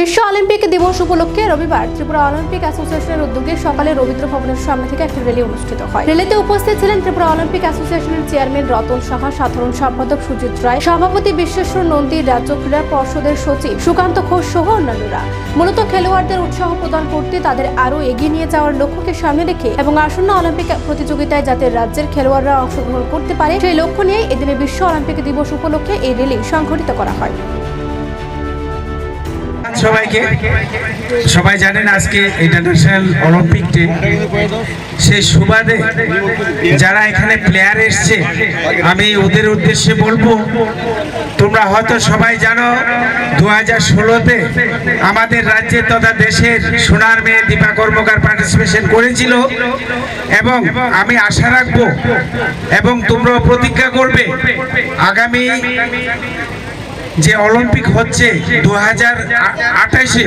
বিশ্ব অলিম্পিক দিবস উপলক্ষে রবিবার ত্রিপুরা অলিম্পিক অ্যাসোসিয়েশনের উদ্যোগে সকালে রবীন্দ্র ভবনের সামনে থেকে একটি র্যালি অনুষ্ঠিত হয়। র্যালিতে উপস্থিত ছিলেন ত্রিপুরা অলিম্পিক অ্যাসোসিয়েশনের চেয়ারম্যান রতন সাহা, সাধারণ সম্পাদক সুজিত রায়, সভাপতি বিশ্বেশ্বর নন্দী, রাজ্য ক্রীড়া পর্ষদের সচিব সুকান্ত ঘোষ সহ অন্যান্যরা। মূলত খেলোয়াড়দের উৎসাহ প্রদান করতে তাদের আরও এগিয়ে নিয়ে যাওয়ার লক্ষ্যকে সামনে রেখে এবং আসন্ন অলিম্পিক প্রতিযোগিতায় যাতে রাজ্যের খেলোয়াড়রা অংশগ্রহণ করতে পারে, সেই লক্ষ্য নিয়ে এদিনে বিশ্ব অলিম্পিক দিবস উপলক্ষে এই র্যালি সংঘটিত করা হয়। সবাইকে। সবাই জানেন আজকে ইন্টারন্যাশনাল অলিম্পিক ডে। সেই সুবাদে যারা এখানে প্লেয়ার এসছে, আমি ওদের উদ্দেশ্যে বলব, তোমরা হয়তো সবাই জানো দু হাজার ষোলোতে আমাদের রাজ্যের তথা দেশের সোনার মেয়ে দীপা কর্মকার পার্টিসিপেশন করেছিল এবং আমি আশা রাখব এবং তোমরাও প্রতিজ্ঞা করবে, আগামী যে অলিম্পিক হচ্ছে দু হাজার আঠাশে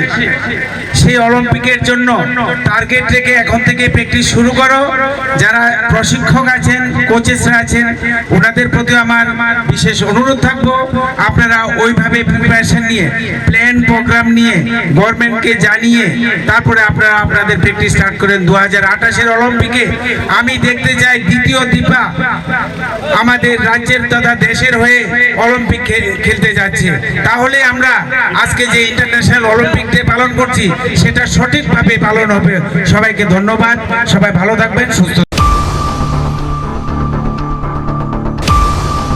সেই অলিম্পিকের জন্য টার্গেট রেখে এখন থেকে প্র্যাকটিস শুরু করো। যারা প্রশিক্ষক আছেন কোচেসরা আছেন, ওনাদের প্রতি আমার বিশেষ অনুরোধ থাকব। আপনারা ওইভাবে প্রিপারেশন নিয়ে প্ল্যান প্রোগ্রাম নিয়ে গভর্নমেন্টকে জানিয়ে, তারপরে আপনারা আপনাদের প্র্যাকটিস স্টার্ট করেন দু হাজার আঠাশের অলিম্পিকে। আমি দেখতে চাই দ্বিতীয় দীপা আমাদের রাজ্যের তথা দেশের হয়ে অলিম্পিক খেলতে যাচ্ছে। তাহলে আমরা আজকে যে ইন্টারন্যাশনাল অলিম্পিক ডে পালন করছি, সেটা সঠিকভাবে পালন হবে। সবাইকে ধন্যবাদ। সবাই ভালো থাকবেন, সুস্থ